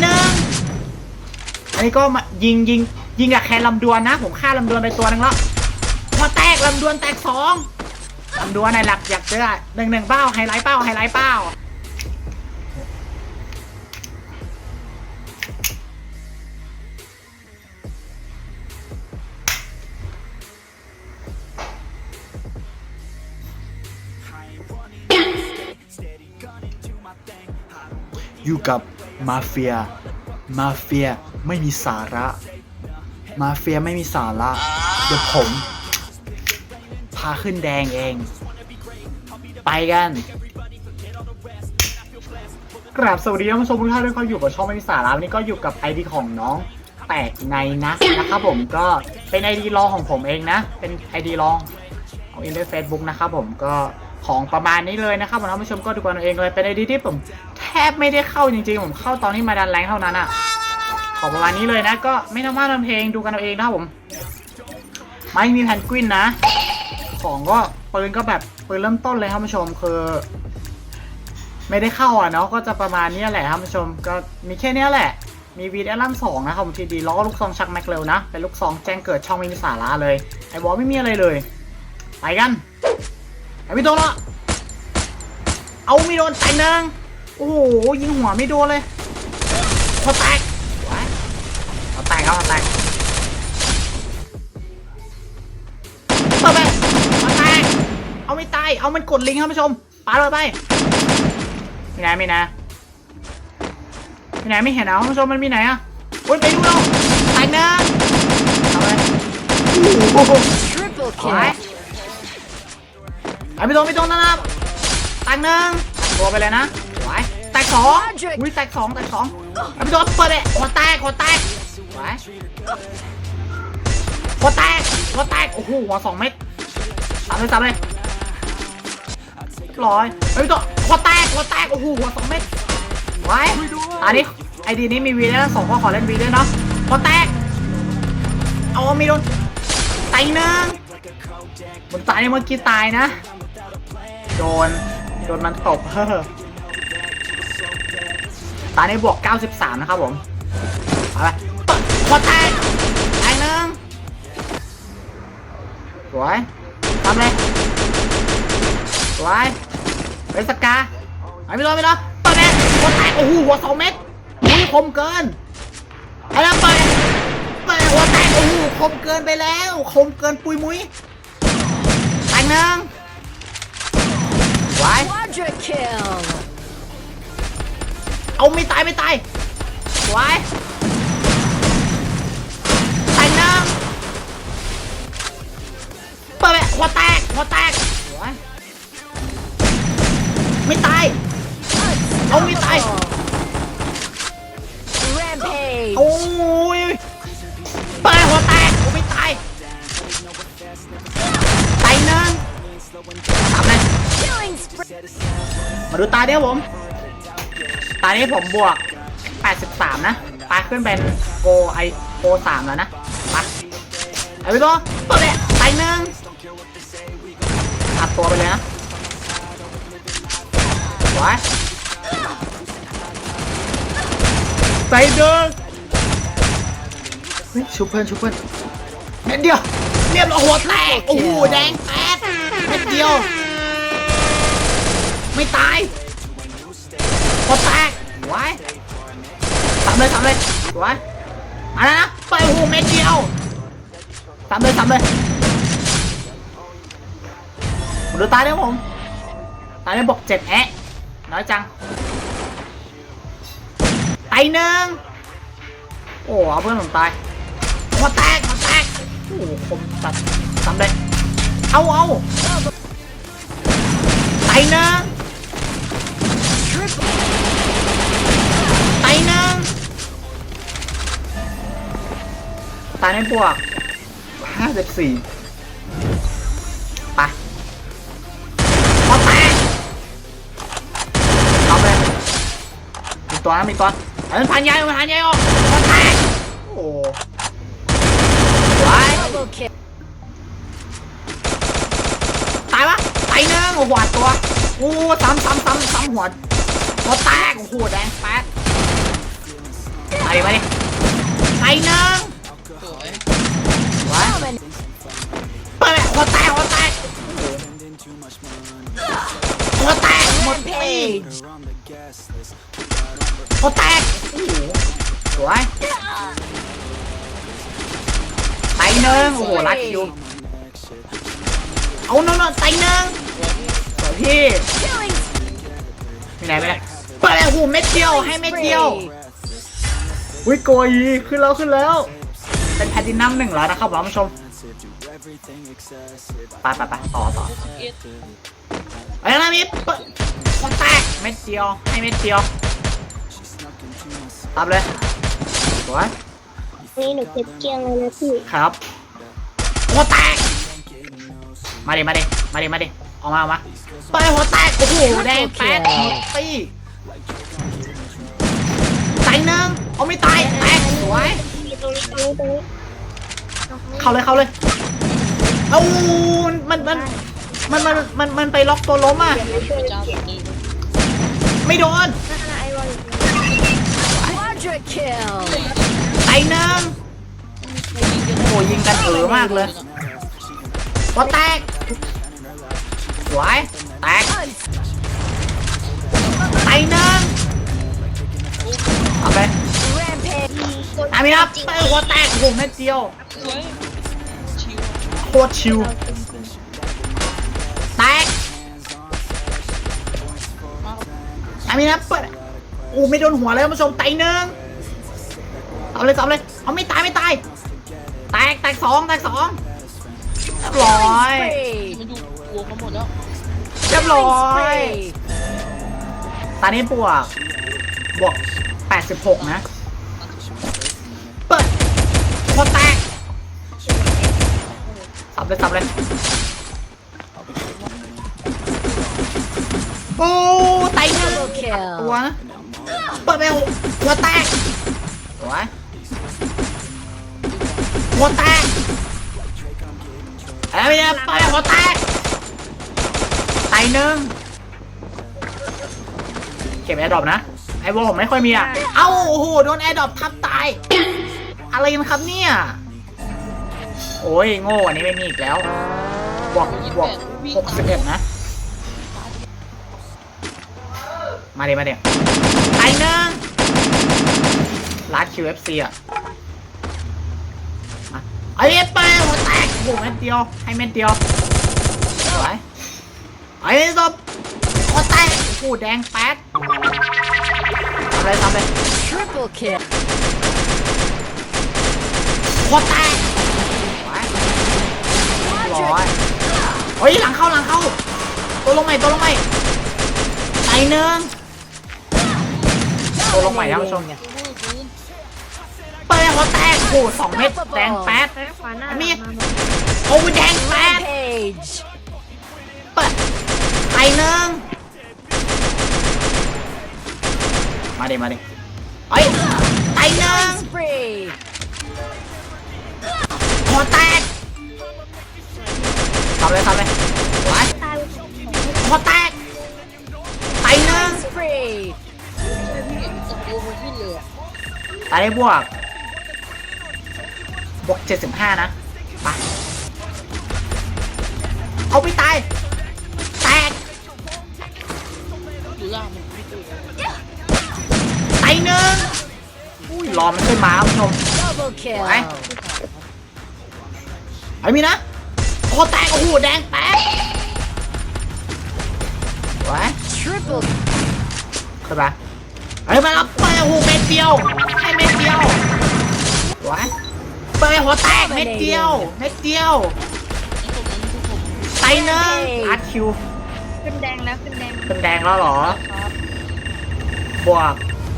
หนึ่งอันนี้ก็มายิงยิงยิงกับแคนลำดวนนะ ผมฆ่าลำดวนไปตัวนึงแล้วพอแตกลำดวนแตกสองลำดวนในหลักอยากเจอหนึ่งหนึ่งเป้าไฮไลท์เป้าไฮไลท์เป้าอยู่กับ มาเฟีย มาเฟียไม่มีสาระ มาเฟียไม่มีสาระ เดี๋ยวผม พาขึ้นแดงเอง ไปกันกราบสวัสดีท่านผู้ชมทุกท่านด้วยก็อยู่กับช่องไม่มีสาระวันนี้ก็อยู่กับไอดีของน้องแตกในนะนะครับผมก็เป็นไอดีรองของผมเองนะ เป็นไอดีรองของอินเทอร์เฟซบุ๊กนะครับผมก็ของประมาณนี้เลยนะครับมท่านผู้ชมก็ดูกันเองเลยเป็นไอดีที่ผม บไม่ได้เข้าจริงๆ ผมเข้าตอนที่มาดันแรงเท่านั้นอะของประมาณนี้เลยนะ ก็ไม่ต้องมาทำเพลงดูกันเอาเองนะครับผม ไม่มีแพนกวินนะ ของก็ปืนก็แบบปืนเริ่มต้นเลยครับผู้ชมคือไม่ได้เข้าอะเนาะก็จะประมาณนี้แหละครับผู้ชมก็มีแค่นี้แหละ มีวีดแอลลัมสองนะครับผมทีดีล้อลูกซองชักแม็กเร็วนะเป็นลูกซองแจ้งเกิดช่องไม่มีสาระเลยไอ้บอลไม่มีอะไรเลยไปกันไอ้พี่โดนละเอาม่โดนแตกหนึ่ง โอ้โหยิงหัวไม่โดนเลยพอแตกไว้เอาแตกเอาแตกเปิดไปมาแตกเอาไม่ตายเอามันกดลิงก์ครับผู้ชมปาเลยไปมีไหนมีไหนมีไหนไม่เห็นอะคุณผู้ชมมันมีไหนอะโอ้ยไปดูเราตายเนินเอาไปโอ้โห Triple ไว้ kill. ไอ้ไม่โดนไม่โดนนะครับแตกหนึ่งตัวไปเลยนะไว้แต กสองอุ้ยแตกสองแตกสองไอ้ไม่โดนเปิดเลยหัวแตกหัวแตกไว้หัวแตกหัวแตกโอ้โหหัวสองเม็ดสามเลยสามเลยร้อยไอ้ไม่โดนหัวแตกหัวแตกโอ้โหหัวสองเม็ดไว้อันนี้ไอดีนี้มีวีได้แล้วสองข้อขอเล่นวีด้วยเนาะหัวแตกเอาม่โดนแตกหนึ่งมันตายเมื่อกี้ตายนะ โดน โดนมันตบเฮ้อ ตายในบวก 93 นะครับผมเอาไปปะพอแตกแตกหนึ่งสวยทำเลยสวยเฮ้ยสกาไอ้ไม่รอไม่รอดตอนนี้หัวแตกโอ้โหหัวสองเม็ดอุ้ยคมเกินไอ้แล้วไปไปหัวแตกโอ้โหคมเกินไปแล้วคมเกินปุยมุ้ยแตกหนึ่งไว้ Quadra kill. เอาไม่ตายไม่ตายไว้แตกหนึ่งเปิดไปหัวแตกหัวแตกไว้ไม่ตาย เอาไม่ตาย Rampage. โอ้ยเปิดหัวแตกกูไม่ตายแตกหนึ่งสามเลย Killing spree. มาดูตาเดียวผม ตานี้ผมบวก 83 นะปาขึ้นเป็นโกไอโก3แล้วนะมาไอ้พี่ตัวตัวเนี่ยไปหนึ่งอัดตัวไปเลยนะไว้ไปเดินเฮ้ยชุบเพื่อนชุบเพื่อนเม็ดเดียวเรียบร้อยหัวแตกโอ้โหแดงแป๊ดเม็ดเดียว ไม่ตายพอแตก ว้สามเลยสามเลยไว้อันนั้นนะไปโอ้โหเม็ดเดียวสามเลยสามเลยผมดูตาเนี่ยผมตาเนี่ยบอกเจ็ดแอะน้อยจังไตหนึ่งโอ้เอาเพื่อนผมตายพอแตกพอแตกโอ้ผมตัดสามเลยเอาเอาไตหนึ่ง ไปนึ่งตายในบวกห้าสิบสี่ไปพอแตกเอาไปมีตัวนะมีตัวเอ้ยพันใหญ่พันใหญ่ออกพอแตกโอ้ไว้ตายปะตายนึ่งโอ้โหหัวตัวโอ้ซ้ำซ้ำซ้ำซ้ำหัวหัวแตกโอ้โหแดงแป๊ด ดิมาดิไปหนึ่งสวยไว้ Domin- เปิดหัวแตกหัวแตกหัวแตกหมดตี Rampage. หัวแตกโอ้โหสวยไปหนึ่งโอ้โหรัดคิวเอาโน่นๆไปหนึ่งสวยพี่ Killing มีไหนไม่ได้เปิดเลยโอ้โหเม็ดเดียวให้เม็ดเดียว spree. อุ้ยโกยขึ้นแล้วขึ้นแล้ว เป็นแพลตินัมหนึ่งแล้วนะครับท่านผู้ชมไปไปไปต่อต่อเอ็ดไอ้นะมิดเปิดมันแตกเม็ดเดียวให้เม็ดเดียวตับเลยสวยนี่หนูเก็บเกลียงเลยนะพี่ครับหัวแตกมาดิมาดิมาดิมาดิออกมาออกมาเปิดหัวแตกโอ้โหแดงแปดหมดตี ตายหนึ่งเอาไม่ตายแตกสวย ตรงนี้ตรงนี้ตรงนี้เข้าเลยเข้าเลย เอามันมันมันมันมันมันไปล็อกตัวล้มอะเดี๋ยวมาช่วยเจ้าเก็บหนึ่งไม่โดนนั่นน่ะไอรอน Quadra kill. ไอ้หนึ่งโอ้ยิงกันเออมากเลยตัวแตก สวย แตกไอ้หนึ่ง เอาไป Rampage. อามีครับไปหัวแตกโอ้โหเม็ดเดียวสวยชิวโคตรชิวแตกอามีนะเปิดอู้ไม่โดนหัวเลยท่านผู้ชมไตหนึ่งเอาเลยเอาเลยเอาไม่ตายไม่ตายแตกแตกสองแตกสองเรียบร้อย Spree. มันอยู่วงมาหมดแล้วเรียบร้อย Spree. ตอนนี้บวกบวก 86 นะเปิดโคตรแตกสับเลยสับเลยโอ้ไตหนึ่งตัวนะเปิดไปหัวแตกสวหัวแตกเนี่ยเปิดไปหัวแตกไตหนึ่งเก็บแอร์ดรอปนะ อ้วอลผมไม่ค่อยมีอะ เอ้าโอ้โหโดนแอร์ดรอปทับตาย อะไรกันครับเนี่ย โอ้ยโง่อันนี้ไม่มีอีกแล้วบวกบวกหกสิบเอ็ดนะ มาเดี๋ยวมาเดี๋ยวไอ้หนึ่งลัด QFC อะมาไอ้เอฟไปหัวแตกโอ้โหเม็ดเดียว ให้เม็ดเดียวสวยไอ้ศพหัวแตกโอ้โหแดงแป๊ดทำ เลยทำเลย Triple kill. หัวแตกสวยร้อยเฮ้ยหลังเข้าหลังเข้า ตัวลงใหม่ตัวลงใหม่ไอ้หนึ่งตัวลงใหม่ท่านผู้ชม Dominating. เปิดหัวแตกโอ้โหสองเม็ดแดงแป๊ดไปขวาหน้าอันนี้ มามาโอ้ยแดงแป๊ด Rampage. เปิดไปหนึ่ง มาดิมาดิเอ้ยไปหนึ่ง Spree. หัวแตกทำเลยทำเลยไว้ตายหัวแตกไปหนึ่ง Spree. ตะโกนขึ้นเลยอะตายได้บวก บวกเจ็ดสิบห้านะไปเอาไปตาย ไปหนึ่งอุ้ยรอมันขึ้นมาคุณผู้ชม Double kill. ไว้ไอ้มีนะ โอ้แตกโอ้โหแดงแตกไว้ Triple ขึ้นมาเฮ้ยมารับไปโอ้โหเม็ดเดียวให้เม็ดเดียวไว้ไปหัวแตกเม็ดเดียวเม็ดเดียวนี่ผมนี่ผมไตหนึ่งอัดคิว ขึ้นแดงแล้วขึ้นแดงขึ้นแดงแล้วเหรอครับบวก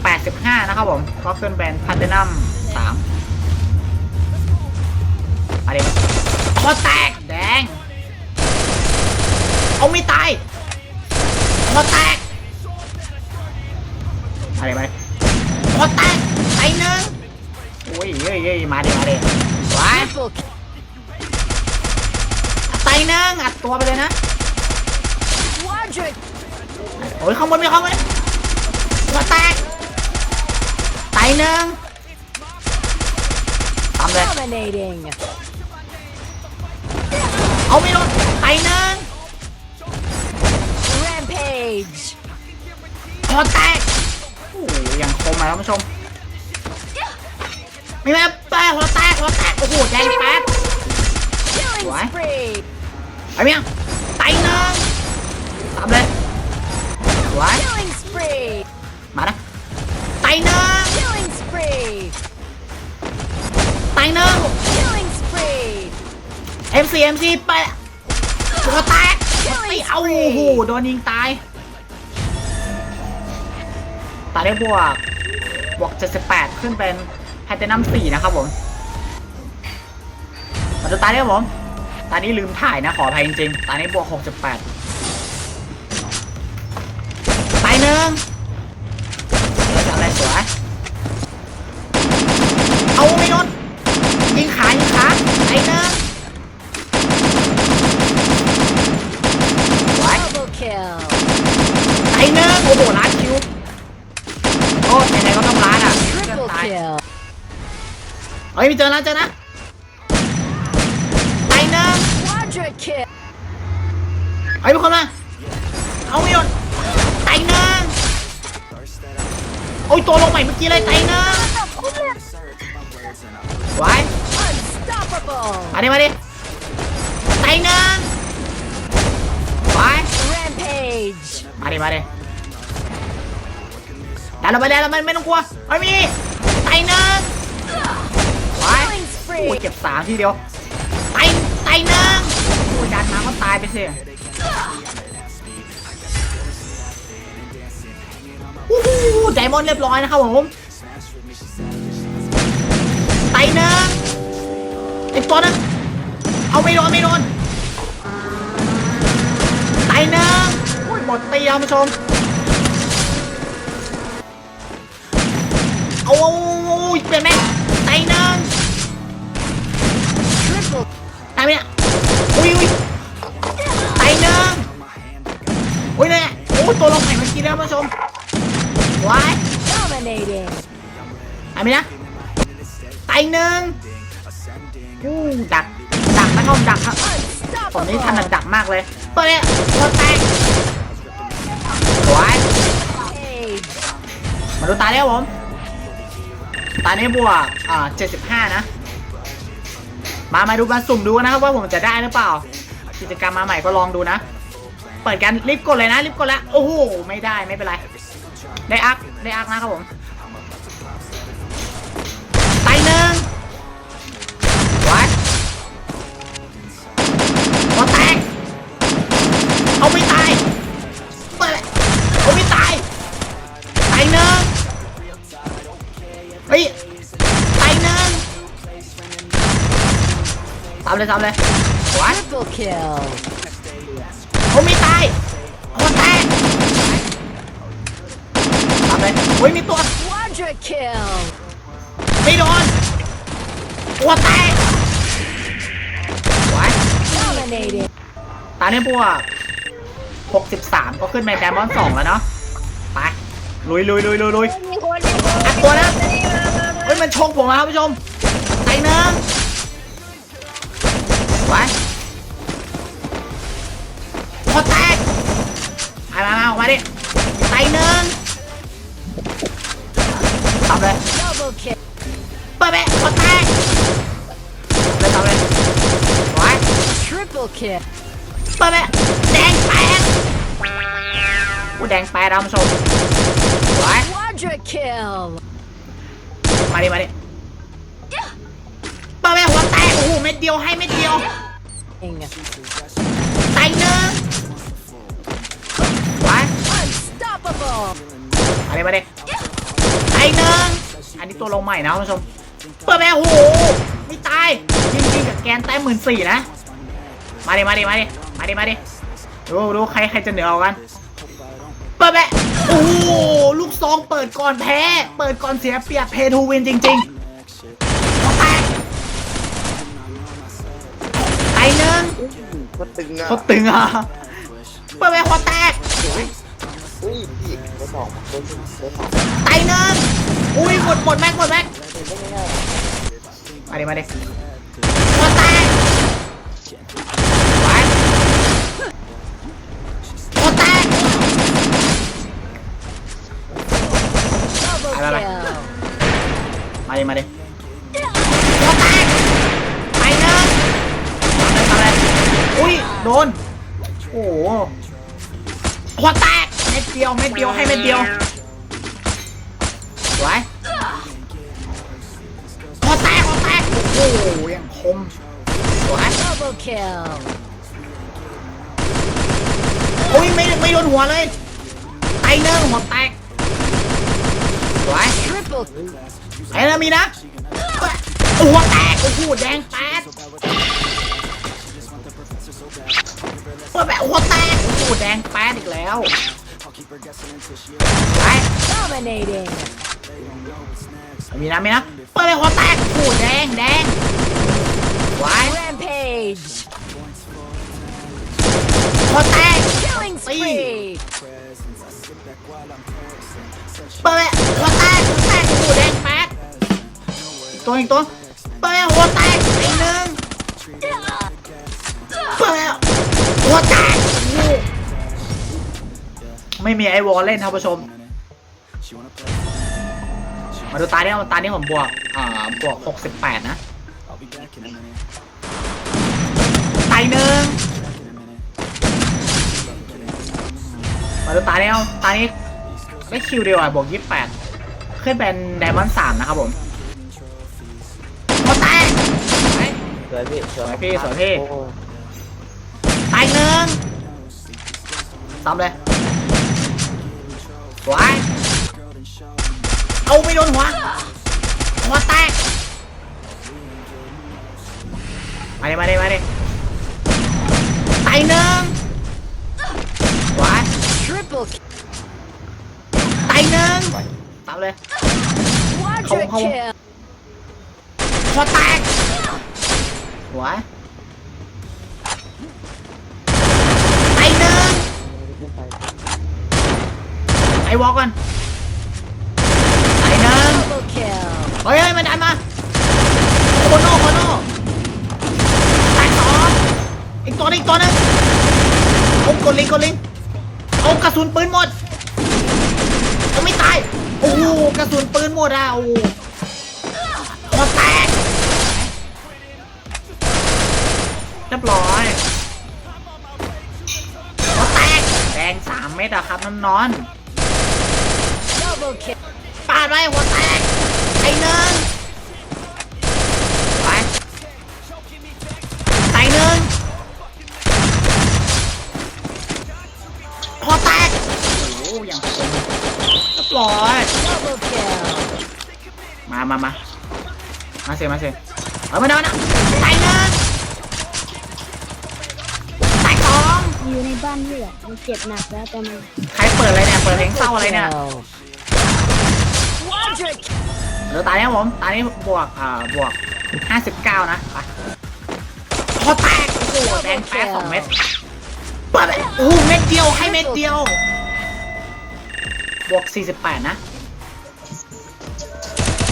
85 นะครับผมก็ขึ้นเป็นพัฒนัม3มาดิคอแตกแดง เอาไม่ตายคอแตกมาดิมาดิคอแตกไอหนึ่งโอ้ยเย้ยเย้ยมาดิมาดิว้าย triple kill. ไตหนึ่งอัดตัวไปเลยนะโอ้ยข้างบนมีข้างบนหัวแตก ไตหนึ่งเลย Dominating. เอาไม่โดนไปหนึ่ง Rampage. พอแตกโอ้โหยังคมมาท่านผู้ชมมีแม่แตกหัวแตกหัวแตกโอ้โหแดงแป๊ด Killing What? spree. ไปเมียงไปหนึ่งตามเลยไว้ Killing spree. มานะไปหนึ่ง ไปหนึ่ง Killing spree. MC MC ไปหัวแตกไปเอาโอ้โหโดนยิงตาย ตายได้บวก บวก 78 ขึ้นเป็นแพตเทนัม4นะครับผมมาดูตาเนี่ยครับผมตานี้ลืมถ่ายนะขออภัยจริงๆตานี้บวก 68 ตายหนึ่งเดี๋ยวจะอะไรสวย เอาไม่โดนยิงขายิงขาตายหนึ่งสวย Double kill. ตายหนึ่งโอ้โหล้านคิว โอ้ไหนๆก็ต้องล้านอะเพื่อน Triple ตาย kill. เฮ้ยมีเจอแล้วเจอนะตายหนึ่ง Quadra kill. เฮ้ยมีคนมา เอาไม่โดนตหนึ่งโอ้ยตัวลงใหม่เมื่อกี้เลยตายหนึ่ง ไว้ Unstoppable. มาดิมาดิตายหนึ่งไว้ Rampage. มาดิมาดิดันเราไปแล้วไม่ไม่ต้องกลัวไม่มีตหนึ่งไว้ Killing โอ้ยเก็บสามทีเดียวตายตายนึ่งโอ้ยดันมาก็ตายไปสิโอ้โหไดมอนด์เรียบร้อยนะครับผมตายนึ่งไอ้ตัวนึงเอาไม่โดนไม่โดนตายนึ่งโอ้ยหมดตีแล้วผู้ชมเอาอ้ยเปลี่ยนไหมตายหนึ่ง ตายไหมเนี่ยอุ้ยอุ้ยตายหนึ่งอุ้ยเนี่ยโอ้ยตัวลงใหม่เมื่อกี้แล้วผู้ชมว้ายตายไหมนะตายหนึ่งอู้ดักดักนะครับดักครับผมนี่ถนักดักมากเลยตัวเนี้ยตัวแตกว้ายมาดูตาเนี้ยผมตาเนี้ยบวกอ่าเจ็ดสิบห้านะ มามาดูมาสุ่มดูนะครับว่าผมจะได้หรือเปล่า กิจกรรมมาใหม่ก็ลองดูนะ เปิดกันรีบกดเลยนะรีบกดแล้วโอ้โหไม่ได้ไม่เป็นไร ได้อักได้อักนะครับผม เลยตามเลยวัด Triple kill. ผมไม่ตายโอ้แตกตามเลยเฮ้ยมีตัว Quadra kill. ไม่โดนตัวแตกวัด Dominating. ตาเนี่ยพวก63 ก็ขึ้นไปแดมอน2แล้วเนาะ ไป ลุยลุยลุยลุยลุย มีคนมีคนอัดตัวนะ เฮ้ย มันชกผมอะครับผู้ชมใจหนึ่ง ไว้พอแตกมามามาออกมาดิใจหนึ่งทำเลย Double kill. เปิดไปพอแตกเลยทำเลยไว้ Triple kill. เปิดไปแดงแปดอู้แดงแปดครับผู้ชมไว้ Quadra kill. มาดิมาดิ ม็ดเดียวให้เม็ดเดียวใจหนึ่งไว้ Unstoppable. มาดิมาดิใจหนึ่งอันนี้ตัวลงใหม่นะคุณผู้ชม เปิดไปโอ้โหไม่ตายยิงยิงกับแกนแต้มหมื่นสี่นะ มาดิมาดิมาดิมาดิมาดิดูดูใครใครจะเหนือกว่ากัน เปิดไปโอ้โหลูกซองเปิดก่อนแพ้ เปิดก่อนเสียเปรียบเพทูวินจริง ๆ ใจหนึ่งก็ตึงอะเขาตึงอะเปิดไปหัวแตกอุ้ยพี่ตัวสองตัวหนึ่งตัวสองไตหนึ่งอุ้ยหมดหมดแม็กหมดแม็กมาดิมาดิหัวแตกไว้หัวแตก Double Ay, bye, bye. kill. มาดิมาดิหัวแตกไปเนอะทำอะไรทำอะไรอุ้ยโด น โอ้โหหัวแตกเม็ดเดียวเม็ดเดียวให้เม็ดเดียวสวยหัวแตกหัวแตก โอ้โหยังคมสวย Double kill. อุ้ยไม่ไม่โดนหัวเลยไอเนอร์หัวแตกสวย Triple ไอ้นะมีนะหัวแตกโอ้โหแดงแป๊ด หัวแบบหัวแตกโอ้โหแดงแป๊ดอีกแล้วไป dominating. มีนะมีนะเปิดไปหัวแตกโอ้โหแดงแดงไว้ Rampage. หัวแตก Killing spree. เปิดไปหัวแตกหัวแตกโอ้โหแดงแป๊ดอีกตัวอีกตัวเปิดไปหัวแตกอีกหนึ่ง หัวแตกโอ้โหไม่มีไอวอลเล่นท่านผู้ชม มาดูตาเนี่ยตาเนี่ยผมบวก อ่า บวก 68 นะไตหนึ่งมาดูตาเนี่ยตานี้ได้คิวเดียวอะบวก 28 ขึ้นเป็นไดมอนด์3นะครับผมมาแตกไปสวยพี่สวยสวยพี่สวยพี่ โอ้ไตหนึ่งซ้ำเลยสวยเอาไม่โดนหัว หัวแตก มาดิมาดิมาดิไตหนึ่งสวย Triple kill. ไตหนึ่งตามเลย Quadra Không, không. kill. หัวแตกสวยไตหนึ่ง ไอ้วอลก่อนไตหนึ่งเฮ้ยเฮ้ยมันดันมาโคโน่โคโน่แตกสองอีกตัวนึงอีกตัวนึงโอ้กดลิงกดลิงเอากระสุนปืนหมดเอาไม่ตายโอ้โหกระสุนปืนหมดอะโอ้หหัวแตกเรียบร้อยหัวแตกแดงสามเม็ดอะครับน้อนๆ Double kill. ปาดไปหัวแตกไอ้เนินไปไอ้เนินหัวแตกโอ้โหอย่างคมเรียบร้อย Double kill. มามามามาเสียมาเสียเอามาเดินนะไอ้เนินไอ้สองอยู่ในบ้านนี่แหละมันเจ็บหนักแล้วตอนนี้ใครเปิดอะไรเนี่ย เปิดเพลงเศร้าอะไรเนี่ย Kill. Quadra kill. เดี๋ยวตาเนี้ยผมตายนี้บวกอ่าบวก 59 นะไปพอแตกโอ้โหแดงแป๊ดสองเม็ดเปิดเลยโอ้โหเม็ดเดียวให้เม็ดเดียว บวก 48 นะ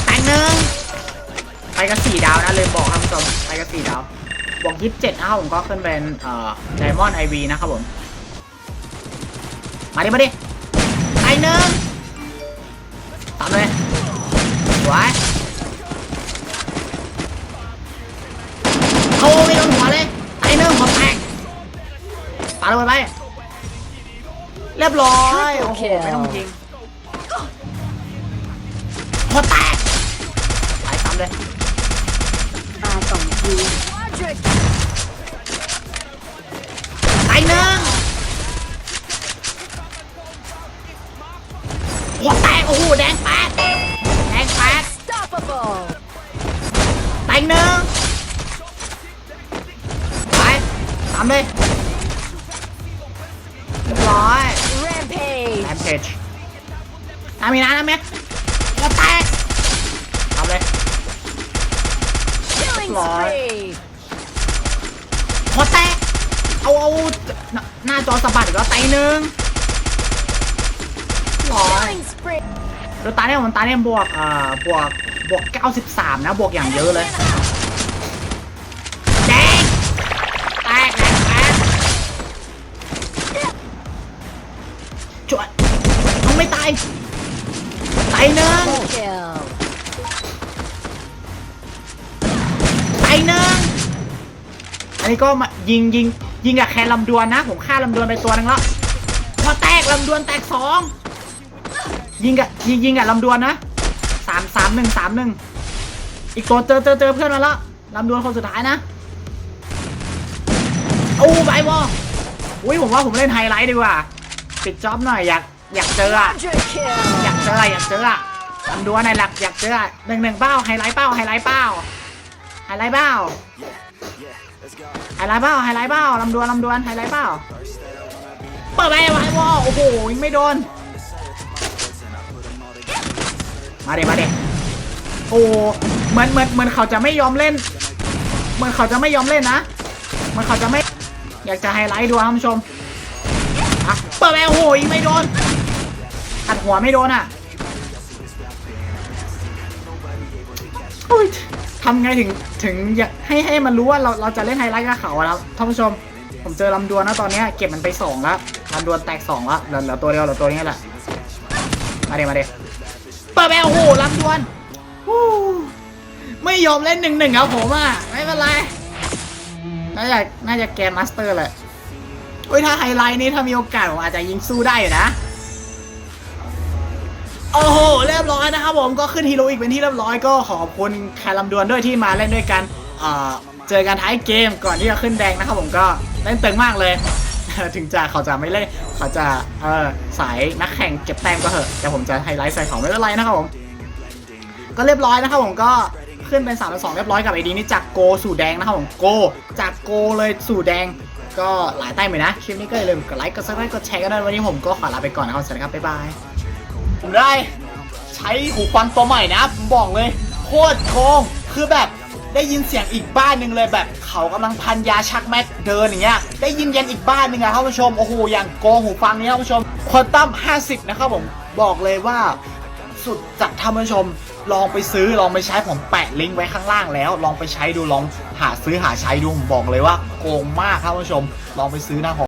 แตกหนึ่งไปกับสี่ดาวนะเลยบอกครับผู้ชมไปกับสี่ดาวบวก 27 นะครับผมก็ขึ้นเป็นเอ่อไดมอนด์ไอวีนะครับผม มาดิมาดิไตหนึ่ง ตามเลยสวยเอาไม่โดนหัวเลยไตหนึ่งหัวแตกปาเลยไป เรียบร้อย โอ้โห ไม่ต้องยิงหัวแตกไปซ้ำเลยตาสองที Quadra ไตหนึ่ง โอ้โหแดงแปดแดงแปดแตงหนึ่งไปตามเลยเรียบร้อย Rampage. แอมเพจนามอีกนะนะเม็ดหัวแตกทำเลย Killing spree. หัวแตกเอาเอาหน้าจอสะบัดอีกแล้วไตหนึ่ง ร้อยแตาเนี่ยมันตาเนี่ยบวกอ่าบวกบวก 93 นะ บวกอย่างเยอะเลยแดงแตกแตกแตกยต้งไม่ตายตายนึงตายนึงอันนี้ก็มายิงยิงยิงกับแค่ลำดวนนะ ผมฆ่าลำดวนไปตัวนึงแล้วพอแตกลำดวนแตกสอง ยิงกับยิงยิงกับลำดวนนะสามสามหนึ่งสามหนึ่งอีกตัวเจอเจอเจอเพื่อนมาแล้วลำดวนคนสุดท้ายนะโอ้ใบบออุ้ยผมว่าผมเล่นไฮไลท์ดีกว่าปิดจ็อบหน่อยอยากอยากเจออะอยากเจออะอยากเจออะลำดวนไหนหลักอยากเจออะหนึ่งหนึ่งเป้าไฮไลท์เป้าไฮไลท์เป้าไฮไลท์เป้าไฮไลท์เป้าไฮไลท์เป้าลำดวนลำดวนไฮไลท์เป้าเปิดไปไว้วอโอ้โหยิงไม่โดน มาเดมาเดโอ้เหมือนเหมือนเหมือนเขาจะไม่ยอมเล่น เหมือนเขาจะไม่ยอมเล่นนะเหมือนเขาจะไม่ อยากจะไฮไลท์ดูครับท่านผู้ชมอะเปิดไปโอ้โหยไม่โดนอัดหัวไม่โดนอะโอ้ยทำไงถึงถึงอยากให้ให้มันรู้ว่าเราเราจะเล่นไฮไลท์กับเขาอะครับท่านผู้ชม ผมเจอลำดวนนะตอนนี้เก็บมันไปสองแล้วลำดวนแตกสองแล้วเหลือเหลือตัวเดียวเหลือตัวนี้แหละมาเดี๋ยวมาเดี๋ยว เปิดไปโอ้โหลำดวนไม่ยอมเล่นหนึ่งหนึ่งครับผมอะ ไม่เป็นไร น่าจะน่าจะแกนมาสเตอร์แหละเฮ้ยถ้าไฮไลท์นี้ถ้ามีโอกาสผมอาจจะยิงสู้ได้อยู่นะ โอ้โห เรียบร้อยนะครับผมก็ขึ้นฮีโร่อีกเป็นที่เรียบร้อยก็ขอบคุณแคลำดวนด้วยที่มาเล่นด้วยกันเเจอกันท้ายเกมก่อนที่จะขึ้นแดงนะครับผมก็เล่นตึงมากเลย ถึงจะเขาจะไม่เล่นเขาจะเออสายนักแข่งเก็บแต้มก็เหอะ แต่ผมจะไฮไลท์ใส่ของไม่เป็นไรนะครับผม ก็เรียบร้อยนะครับผมก็ขึ้นเป็น3ามสองเรียบร้อยกับไอดีนี้จากโกสู่แดงนะครับผมโก จากโกเลยสู่แดง ก็หลายแต้มเลยนะ คลิปนี้ก็อย่าลืมกดไลค์กดซับสไครต์กดแชร์กันด้วยวันนี้ผมก็ขอลาไปก่อนนะครับสวัสดีครับบ๊ายบายผมได้ใช้หูฟังตัวใหม่นะผมบอกเลยโคตรโกงคือแบบ ได้ยินเสียงอีกบ้านหนึ่งเลยแบบเขากำลังพันยาชักแม็กเดินอย่างเงี้ยได้ยินยันอีกบ้านหนึ่งอะท่านผู้ชมโอ้โหอย่างโกงหูฟังนี้ท่านผู้ชมควอนตัม50 นะครับผมบอกเลยว่าสุดจัดท่านผู้ชมลองไปซื้อลองไปใช้ผมแปะลิงก์ไว้ข้างล่างแล้ว ลองไปใช้ดูลองหาซื้อหาใช้ดูผมบอกเลยว่าโกงมากครับท่านผู้ชม ลองไปซื้อนะผม